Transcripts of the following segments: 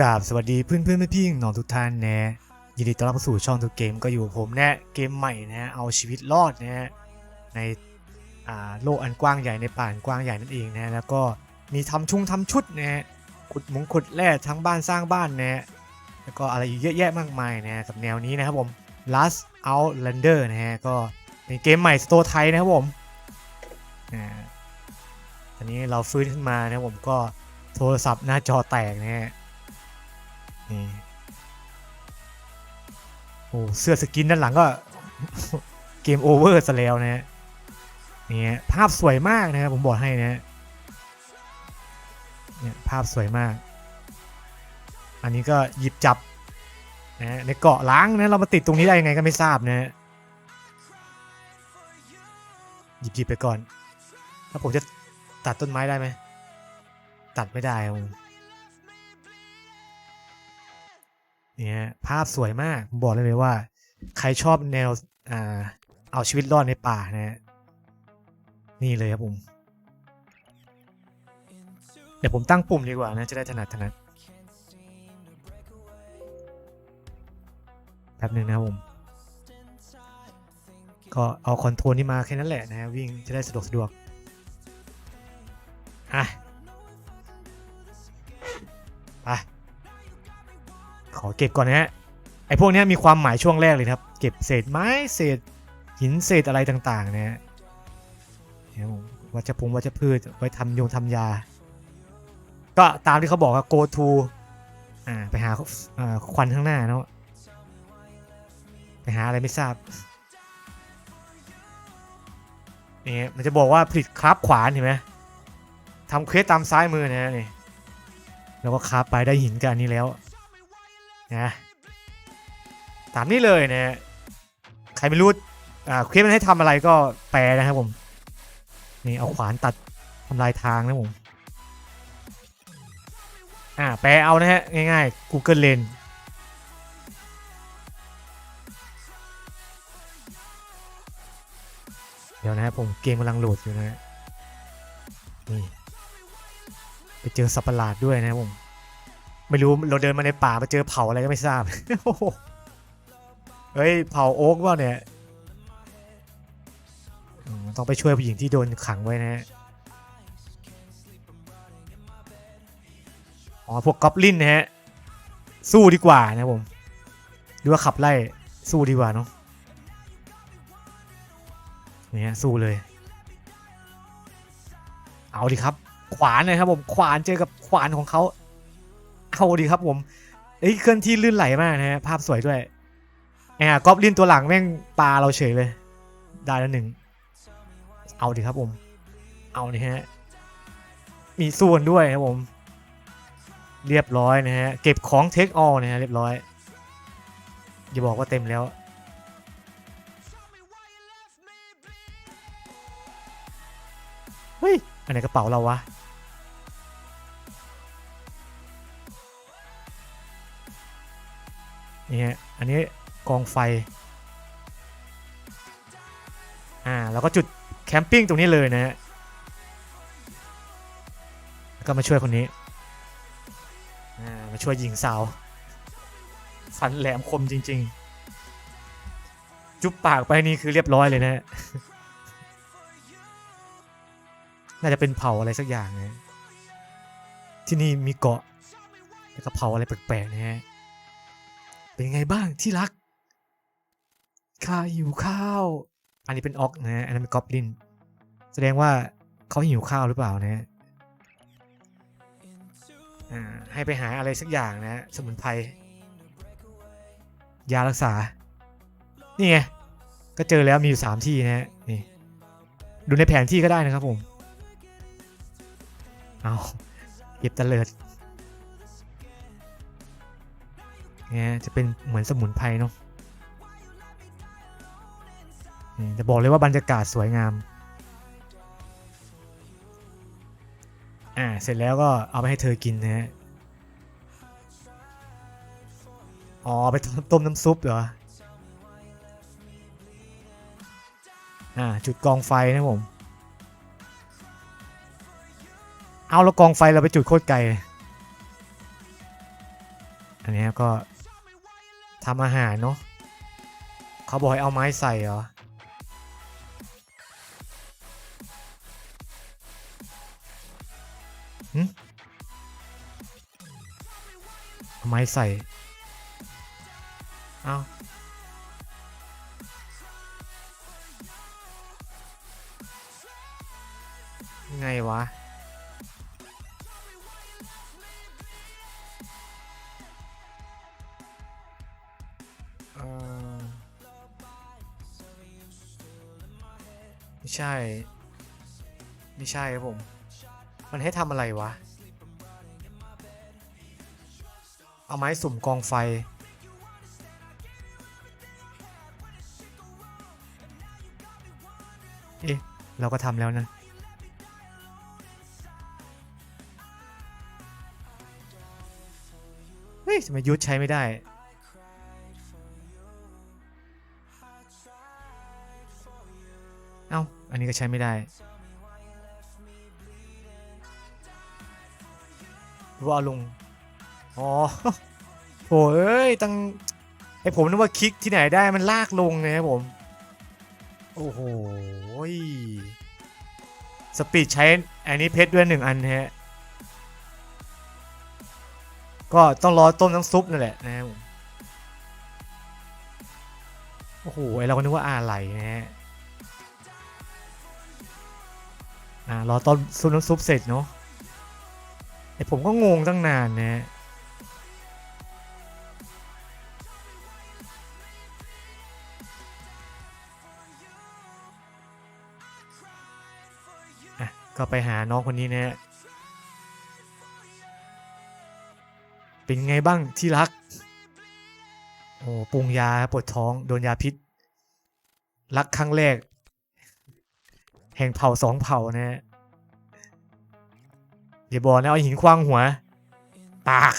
กราบสวัสดีเพื่อนเพื่อนพี่ๆน้องทุกท่านนะยินดีต้อนรับเข้าสู่ช่องทุกเกมก็อยู่กับผมนะเกมใหม่นะเอาชีวิตรอดนะในโลกอันกว้างใหญ่ในป่าอันกว้างใหญ่นั่นเองนะแล้วก็มีทำชุงทำชุดนะขุดมุงขุดแร่ทั้งบ้านสร้างบ้านนะแล้วก็อะไรอีกเยอะแยะมากมายนะกับแนวนี้นะครับผม Last Outlander นะฮะก็เป็นเกมใหม่สโตร์ไทยนะครับผมอ่าตอนนี้เราฟื้นขึ้นมานะครับผมก็โทรศัพท์หน้าจอแตกนะฮะ นี่โอ้เสื้อสกินด้านหลังก็ เกมโอเวอร์ซะแล้วนะฮะนี่ฮะภาพสวยมากนะครับผมบอกให้นะฮะเนี่ยภาพสวยมาก อันนี้ก็หยิบจับนะฮะในเกาะล้างนะเรามาติดตรงนี้ได้ยังไงก็ไม่ทราบนะฮะหยิบหยิบไปก่อน ถ้าผมจะตัดต้นไม้ได้ไหม ตัดไม่ได้ผม เนี่ยภาพสวยมากผมบอกเลยเลยว่า ใครชอบแนวอ่าเอาชีวิตรอดในป่านะนี่เลยครับผม เดี๋ยวผมตั้งปุ่มดีกว่านะ จะได้ถนัดถนัดแป๊บหนึ่งนะครับผม ก็เอาคอนโทรลนี่มาแค่นั้นแหละนะฮะวิ่งจะได้สะดวกสะดวกอะไป ขอเก็บก่อนนะฮะไอ้พวกนี้มีความหมายช่วงแรกเลยครับ เก็บเศษไม้เศษหินเศษอะไรต่างๆนะฮะเนี่ยวัชพงวัชพืชไว้ทำโยงทำยา ก็ตามที่เขาบอกว่า go to อ่าไปหาควันข้างหน้าเนาะไปหาอะไรไม่ทราบนี่มันจะบอกว่าผลิตคราฟขวานเห็นไหมทำเควสตามซ้ายมือนะฮะนี่แล้วก็คราฟไปได้หินกันนี้แล้ว นะตามนี้เลยนะใครไม่รู้อ่าเควสมันให้ทำอะไรก็แปลนะครับผม นี่เอาขวานตัดทำลายทางนะผมอ่าแปลเอานะฮะ ง่ายๆ Google Lens เดี๋ยวนะครับผมเกมกำลังโหลดอยู่นะฮะนี่ ไปเจอสัตว์ประหลาดด้วยนะครับผม ไม่รู้เราเดินมาในป่ามาเจอเผาอะไรก็ไม่ทราบเฮ้ยเผาโอ๊กว่าเนี่ยต้องไปช่วยผู้หญิงที่โดนขังไว้นะฮะอ๋อพวกกอบลินนะฮะสู้ดีกว่านะผมหรือว่าขับไล่สู้ดีกว่าเนาะนี่ฮะสู้เลย เอาดิครับ ขวานเลยครับผมขวานเจอกับขวานของเขา เอาดีครับผมเอ้ยเคลื่อนที่ลื่นไหลมากนะฮะภาพสวยด้วยแอบกอบลินตัวหลังแม่งปลาเราเฉยเลย ได้แล้วหนึ่ง เอาดีครับผม เอานี่ฮะ มีส่วนด้วยครับผม เรียบร้อยนะฮะ เก็บของเทคออลนะฮะเรียบร้อย อย่าบอกว่าเต็มแล้ว เฮ้ย อันไหนกระเป๋าเราวะ นี่ฮะ อันนี้กองไฟ อ่า แล้วก็จุดแคมปิ้งตรงนี้เลยนะฮะแล้วก็มาช่วยคนนี้ อ่า มาช่วยยิงสาว ฟันแหลมคมจริง ๆ จุ๊บปากไปนี่คือเรียบร้อยเลยนะฮะ น่าจะเป็นเผาอะไรสักอย่างนะที่นี่มีเกาะแล้วก็เผาอะไรแปลกๆนะฮะ เป็นไงบ้างที่รักข้าหิวข้าว อันนี้เป็นออกนะฮะอันนั้นเป็นกอบลิน แสดงว่าเขาหิวข้าวหรือเปล่านะฮะอ่าให้ไปหาอะไรสักอย่างนะฮะสมุนไพรยารักษา นี่ไง ก็เจอแล้วมีอยู่สามที่นะฮะนี่ ดูในแผนที่ก็ได้นะครับผม เอาเก็บตะเลิด นี่ยจะเป็นเหมือนสมุนไพรเนาะจะบอกเลยว่าบรรยากาศสวยงาม อ่า เสร็จแล้วก็เอาไปให้เธอกินนะฮะ อ๋อ ไปต้มน้ำซุปเหรอ อ่า จุดกองไฟนะผม เอาแล้วกองไฟเราไปจุดโคตรไกลเลยนะก็ ทำอาหารเนาะเขาบอกให้เอาไม้ใส่เหรอหึเอาไม้ใส่ เอาไงวะ ไม่ใช่ ไม่ใช่ครับผม มันให้ทำอะไรวะ เอาไม้สุ่มกองไฟ เอ๊ะ เราก็ทำแล้วนะเฮ้ยทำไมยุดใช้ไม่ได้ เอ้า อันนี้ก็ใช้ไม่ได้ ว่าลง อ๋อโถเอ้ย ตั้งไอผมนึกว่าคลิกที่ไหนได้มันลากลงนะครับผม โอ้โหสปีดใช้อันนี้เพชรด้วยหนึ่งอันฮะ ก็ต้องรอต้มน้ำซุปนั่นแหละนะครับโอ้โห ไอเราก็นึกว่าอะไรนะฮะ อ่ารอต้นซุปน้ำซุปเสร็จเนาะไอผมก็งงตั้งนานนะอะก็ไปหาน้องคนนี้นะ เป็นไงบ้างที่รัก โอ้ปรุงยาปวดท้อง โดนยาพิษ รักครั้งแรก แห่งเผ่าสองเผ่านะฮะอย่าบอกนะเอาหินคว้างหัว ปาก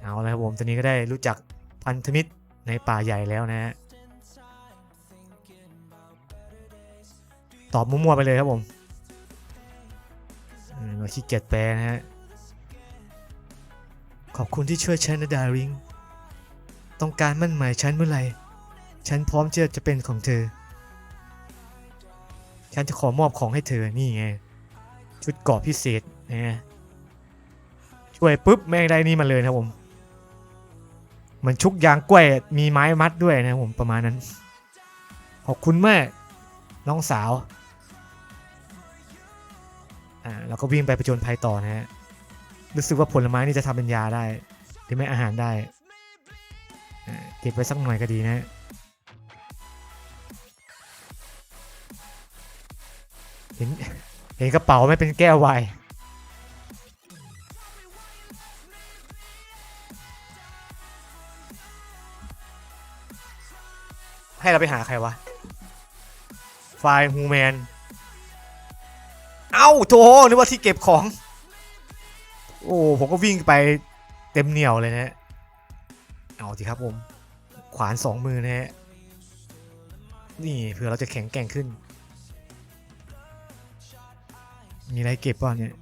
เอาละครับผมตอนนี้ก็ได้รู้จักพันธมิตรในป่าใหญ่แล้วนะฮะตอบมั่วๆไปเลยครับผมมเราขี้เกียจแปลนะฮะ ขอบคุณที่ช่วยฉันนะดาริง ต้องการมั่นหมายฉันเมื่อไหร่ ฉันพร้อมที่จะเป็นของเธอ ฉันจะขอมอบของให้เธอ นี่ไง ชุดเกาะพิเศษนะช่วยปุ๊บแม่งได้นี่มาเลยนะผมมือนชุกยางกล้วยมีไม้มัดด้วยนะผมประมาณนั้น ขอบคุณมาก น้องสาว อ่าแล้วก็วิ่งไปประจนภัยต่อนะฮะ รู้สึกว่าผลไม้นี่จะทำเป็นยาได้ หรือไม่อาหารได้ เก็บไว้สักหน่อยก็ดีนะ เห็นเห็นกระเป๋าไม่เป็นแก้ววายให้เราไปหาใครวะ ไฟล์ฮูแมน เอ้าโถนึกว่าที่เก็บของ โอ้ ผมก็วิ่งไปเต็มเหนียวเลยนะ เอาสิครับผม ขวานสองมือนะฮะ นี่เผื่อเราจะแข็งแกร่งขึ้น มีอะไรเก็บป่ะเนี่ย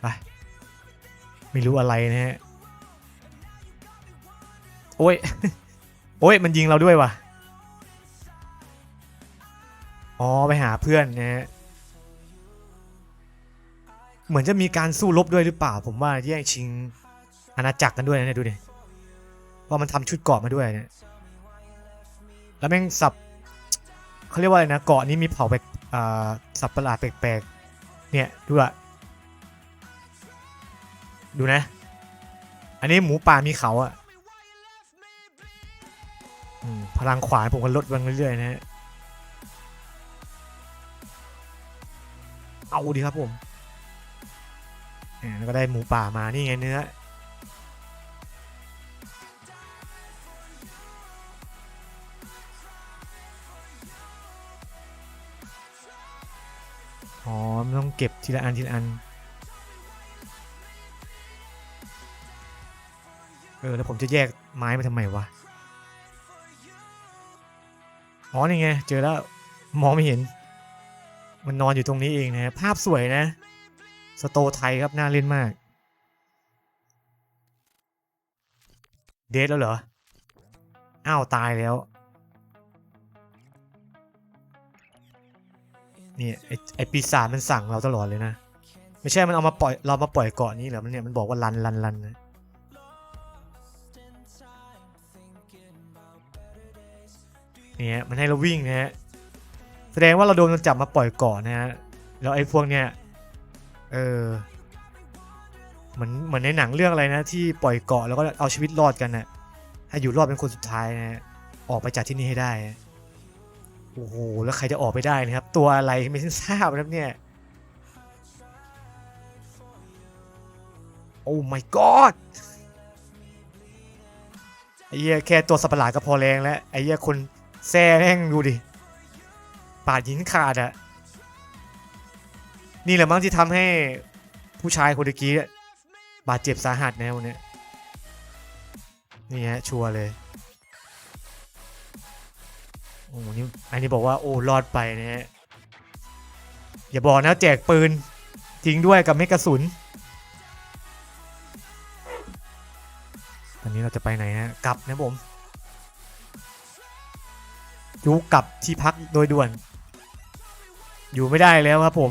ไป ไม่รู้อะไรนะฮะ โอ้ย โอ้ย มันยิงเราด้วยว่ะ อ๋อ ไปหาเพื่อนนะฮะ เหมือนจะมีการสู้รบด้วยหรือเปล่า ผมว่าแย่งชิงอาณาจักรกันด้วยนะเนี่ยดูดิว่ามันทำชุดเกราะมาด้วยเนี่ย แล้วแม่งสับ เขาเรียกว่าอะไรนะเกาะนี้มีเผ่าแปลกอ่าสับประหลาดแปลกๆเนี่ยดูอะดูนะ อันนี้หมูป่ามีเขาอะอพลังขวานผมก็ลดลงเรื่อยๆนะฮะเอาดีครับผมแล้วก็ได้หมูป่ามานี่ไงเนื้อ มันต้องเก็บทีละอันทีละอัน เออ แล้วผมจะแยกไม้มาทำไมวะ อ๋อ นี่ไง เจอแล้ว มองไม่เห็น มันนอนอยู่ตรงนี้เองนะฮะภาพสวยนะ สโตไทยครับ น่าเล่นมาก เดทแล้วเหรอ อ้าว ตายแล้ว นี่ไอไอปีศาจมันสั่งเราตลอดเลยนะ ไม่ใช่มันเอามาปล่อยเรามาปล่อยเกาะนี้เหรอมันเนี่ยมันบอกว่ารันรันรันนะเนี่ยมันให้เราวิ่งนะฮะแสดงว่าเราโดนมันจับมาปล่อยเกาะนะฮะแล้วไอ้พวกเนี้ยเออเหมือนเหมือนในหนังเรื่องอะไรนะ ที่ปล่อยเกาะแล้วก็เอาชีวิตรอดกันนะให้อยู่รอดเป็นคนสุดท้ายนะฮะออกไปจากที่นี่ให้ได้ โอ้โห แล้วใครจะออกไปได้นะครับ ตัวอะไรไม่ทราบนะครับเนี่ย โอ้ my god ไอ้เหี้ยแค่ตัวสัปะหลาดก็พอแรงแล้ว ไอ้เหี้ยคนแซ่แม่งดูดิ ปาดหินขาดอะนี่แหละมั้งที่ทำให้ผู้ชายคนตะกี้บาดเจ็บสาหัสแนวเนี้ยนี่ฮะชัวร์เลย โอ้นี่อันนี้บอกว่าโอ้รอดไปนะฮะอย่าบอกนะแจกปืนจริงด้วยกับเมกกระสุน ตอนนี้เราจะไปไหนฮะกลับนะผมยุกลับที่พักโดยด่วน อยู่ไม่ได้แล้วครับผม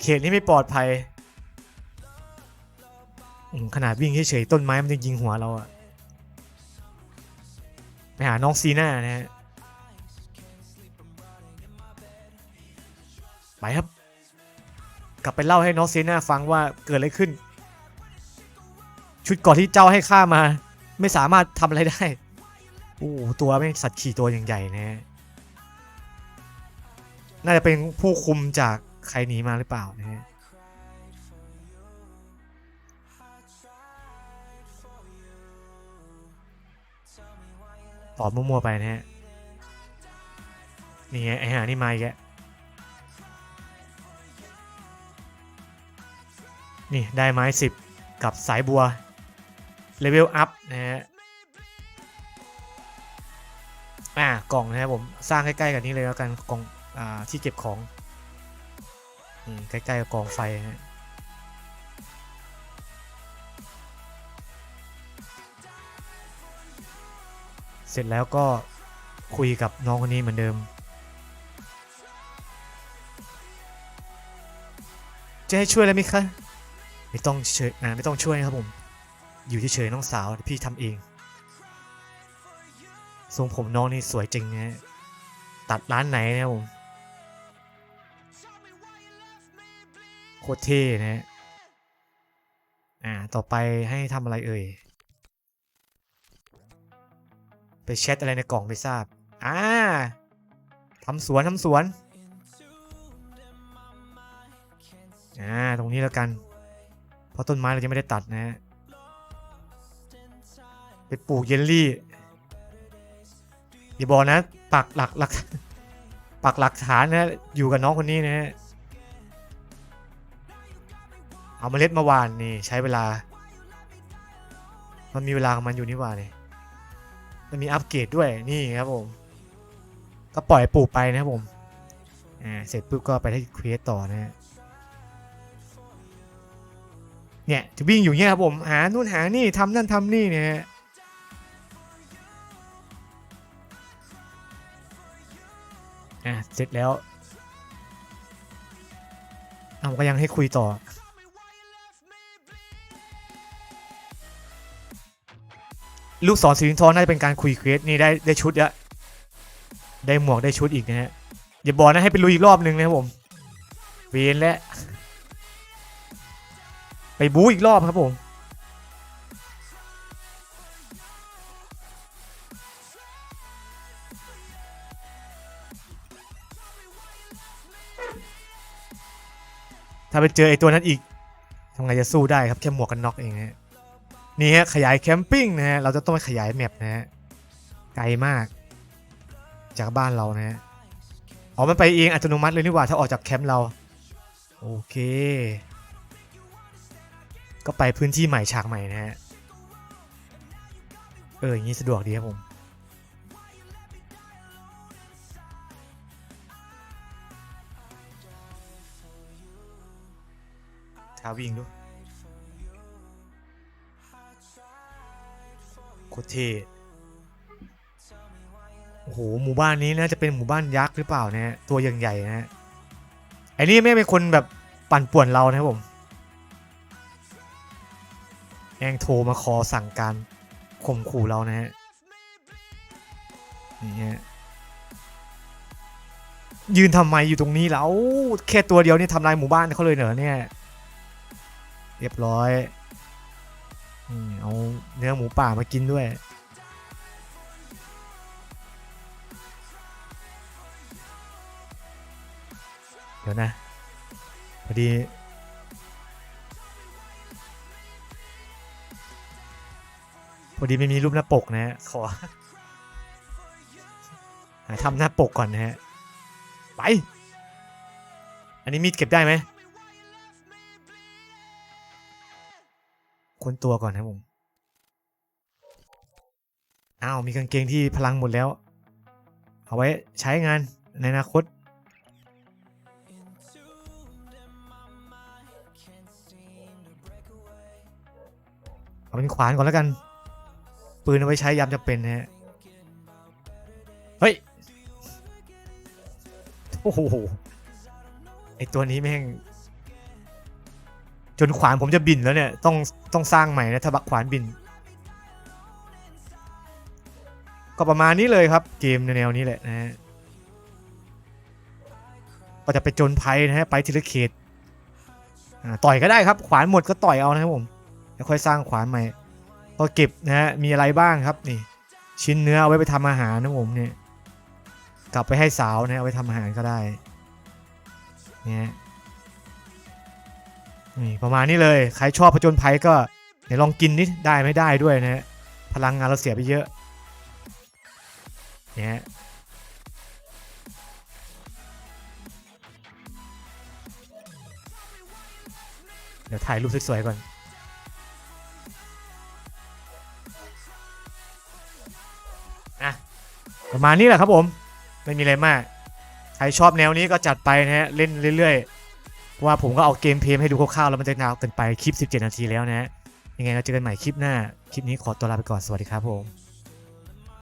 เขตนี้ไม่ปลอดภัยขนาดวิ่งเฉยๆต้นไม้มันยังยิงหัวเราอะ หาน้องซีน่านะฮะไปครับ กลับไปเล่าให้น้องซีน่าฟังว่าเกิดอะไรขึ้น ชุดก่อนที่เจ้าให้ข้ามา ไม่สามารถทำอะไรได้ โอ้ตัวไม่สัตว์ขี่ตัวอย่างใหญ่นะฮะน่าจะเป็นผู้คุมจากใครหนีมาหรือเปล่านะฮะ ตอบมั่วๆไปนะฮะ นี่ไงไอ้หานี่มาอีกแล้วนี่ได้ไม้สิบกับสายบัว เลเวลอัพนะฮะ อ่ากล่องนะครับผมสร้างใกล้ๆกับนี้เลยแล้วกันกล่องอ่าที่เก็บของนี่ใกล้ๆกับกองไฟฮะ เสร็จแล้วก็คุยกับน้องคนนี้เหมือนเดิม จะให้ช่วยอะไรไหมคะ ไม่ต้องเฉยอ่าไม่ต้องช่วยนะครับผม อยู่เฉยๆน้องสาวพี่ทำเอง ทรงผมน้องนี่สวยจริงนะตัดร้านไหนนะครับผม โคตรเท่นะฮะอ่า ต่อไปให้ทำอะไรเอ่ย แชทอะไรในกล่องไม่ทราบ อ่าทำสวนทำสวน อ่า ตรงนี้แล้วกัน เพราะต้นไม้เราจะไม่ได้ตัดนะฮะไปปลูกเยลลี่อย่าบอกนะ ปักหลักหลักปักหลักฐานนะ อยู่กับน้องคนนี้นะฮะเอาเมล็ดมาหวานนี่ใช้เวลา มันมีเวลาของมันอยู่นี่ว่าเนี่ย มันมีอัปเกรดด้วยนี่ครับผม ก็ปล่อยปลูกไปนะครับผมอ่าเสร็จปุ๊บก็ไปที่ครีเอทต่อนะฮะเนี่ยจะวิ่งอยู่เงี้ยครับผมหานู่นหานี่ทำนั่นทำนี่เนี่ยอะเสร็จแล้วเอาก็ยังให้คุยต่อ ลูกศรสีทองน่าจะเป็นการคุยเควสนี่ได้ได้ชุดละได้หมวกได้ชุดอีกนะฮะอย่าบอกนะให้ไปลุยอีกรอบหนึ่งนะครับผมเวียนและ ไปบู๊อีกรอบครับผมถ้าไปเจอไอ้ตัวนั้นอีกทำไงจะสู้ได้ครับแค่หมวกกันน็อกเองฮะ นี่ฮะขยายแคมปิ้งนะฮะเราจะต้องไปขยายแมปนะฮะไกลมาก จากบ้านเรานะฮะอ๋อมัไปเองอัตโนมัติเลยนี่หว่าถ้าออกจากแคมป์เรา โอเค ก็ไปพื้นที่ใหม่ฉากใหม่นะฮะเอออย่างนี้สะดวกดีครับผมท้าวิ่งด้วย โคตรเท่โอ้โหหมู่บ้านนี้น่าจะเป็นหมู่บ้านยักษ์หรือเปล่าเนี่ยตัวยังใหญ่นะฮะไอ้นี่ไม่เป็นคนแบบปั่นป่วนเรานะครับผมแองโทรมาคอสั่งการข่มขู่เรานะฮะนี่ฮะยืนทำไมอยู่ตรงนี้แล้วแค่ตัวเดียวนี่ทำลายหมู่บ้านเขาเลยเหรอเนี่ย เรียบร้อย เอาเนื้อหมูป่ามากินด้วย เดี๋ยวนะ พอดี พอดีไม่มีรูปหน้าปกนะฮะ ขอ หาทำหน้าปกก่อนนะฮะ ไป อันนี้มีดเก็บได้ไหม ค้นตัวก่อนนะผม อ้าว มีกางเกงที่พลังหมดแล้ว เอาไว้ใช้งานในอนาคต เอาเป็นขวานก่อนแล้วกัน ปืนเอาไว้ใช้ยามจะเป็นนะฮะ เฮ้ย โอ้โห ไอตัวนี้แม่ง จนขวานผมจะบินแล้วเนี่ย ต้องต้องสร้างใหม่นะถ้าบักขวานบิน ก็ประมาณนี้เลยครับ เกมแนวนี้แหละนะฮะก็จะไปจนภัยนะฮะไปทีละเขตต่อยก็ได้ครับ ขวานหมดก็ต่อยเอานะครับผมแล้วค่อยสร้างขวานใหม่พอเก็บนะฮะมีอะไรบ้างครับนี่ ชิ้นเนื้อเอาไว้ไปทำอาหารนะผมเนี่ยกลับไปให้สาวนะเอาไว้ทำอาหารก็ได้เนี่ย นี่ประมาณนี้เลย ใครชอบผจญภัยก็เดี๋ยวลองกินนิดได้ไม่ได้ด้วยนะฮะพลังงานเราเสียไปเยอะเนี่ยเดี๋ยวถ่ายรูปสวยๆก่อนอะประมาณนี้แหละครับผม ไม่มีอะไรมาก ใครชอบแนวนี้ก็จัดไปนะฮะ เล่นเรื่อยๆ ว่าผมก็เอาเกมเพลย์ให้ดูคร่าวๆแล้วมันจะนาวเกินไปคลิป 17 นาทีแล้วนะฮะยังไงเราเจอกันใหม่คลิปหน้า คลิปนี้ขอตัวลาไปก่อนสวัสดีครับผม